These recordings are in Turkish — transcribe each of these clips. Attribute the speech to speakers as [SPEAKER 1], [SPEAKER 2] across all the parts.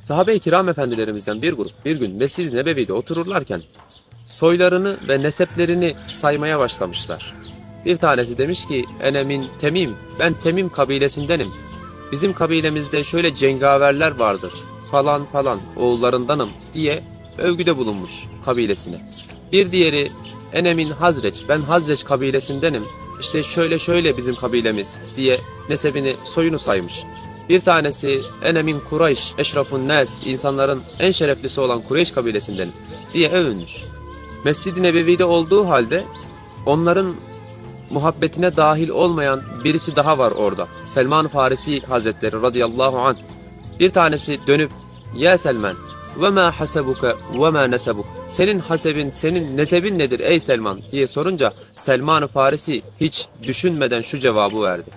[SPEAKER 1] Sahabe-i kiram efendilerimizden bir grup bir gün Mescid-i Nebevi'de otururlarken soylarını ve neseplerini saymaya başlamışlar. Bir tanesi demiş ki enemin Temim, ben Temim kabilesindenim. Bizim kabilemizde şöyle cengaverler vardır falan falan oğullarındanım diye övgüde bulunmuş kabilesine. Bir diğeri enemin Hazreç, ben Hazreç kabilesindenim. İşte şöyle şöyle bizim kabilemiz diye nesebini soyunu saymış. Bir tanesi enemin Kureyş, eşrafun nes, insanların en şereflisi olan Kureyş kabilesindenim diye övünmüş. Mescid-i Nebevi'de olduğu halde onların muhabbetine dahil olmayan birisi daha var orada. Selman Farisi Hazretleri radıyallahu anh. Bir tanesi dönüp ya Selman ve ma hasebuke ve ma nesebuk. Senin hasebin, senin nesebin nedir ey Selman diye sorunca Selman Farisi hiç düşünmeden şu cevabı verdi.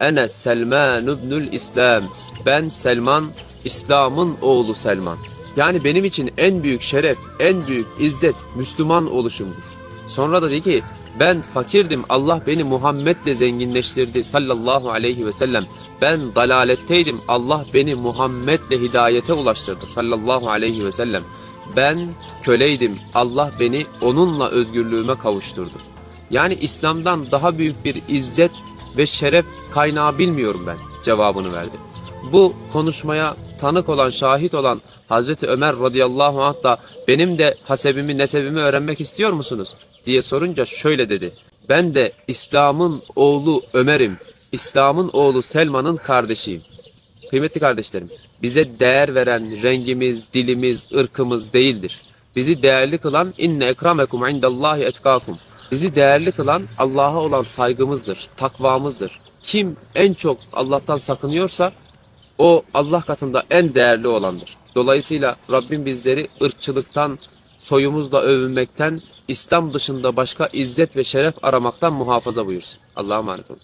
[SPEAKER 1] Ene Selman ibnül İslam. Ben Selman, İslam'ın oğlu Selman. Yani benim için en büyük şeref, en büyük izzet Müslüman oluşumdur. Sonra da dedi ki ben fakirdim Allah beni Muhammed'le zenginleştirdi sallallahu aleyhi ve sellem. Ben dalaletteydim Allah beni Muhammed'le hidayete ulaştırdı sallallahu aleyhi ve sellem. Ben köleydim Allah beni onunla özgürlüğüme kavuşturdu. Yani İslam'dan daha büyük bir izzet ve şeref kaynağı bilmiyorum ben cevabını verdi. Bu konuşmaya tanık olan, şahit olan Hazreti Ömer radıyallahu anh da benim de hasebimi, nesebimi öğrenmek istiyor musunuz? diye sorunca şöyle dedi. Ben de İslam'ın oğlu Ömer'im. İslam'ın oğlu Selman'ın kardeşiyim. Kıymetli kardeşlerim, bize değer veren rengimiz, dilimiz, ırkımız değildir. Bizi değerli kılan inne ekramekum indallahi etkakum. Bizi değerli kılan Allah'a olan saygımızdır, takvamızdır. Kim en çok Allah'tan sakınıyorsa o Allah katında en değerli olandır. Dolayısıyla Rabbim bizleri ırkçılıktan, soyumuzla övünmekten, İslam dışında başka izzet ve şeref aramaktan muhafaza buyursun. Allah'a emanet olun.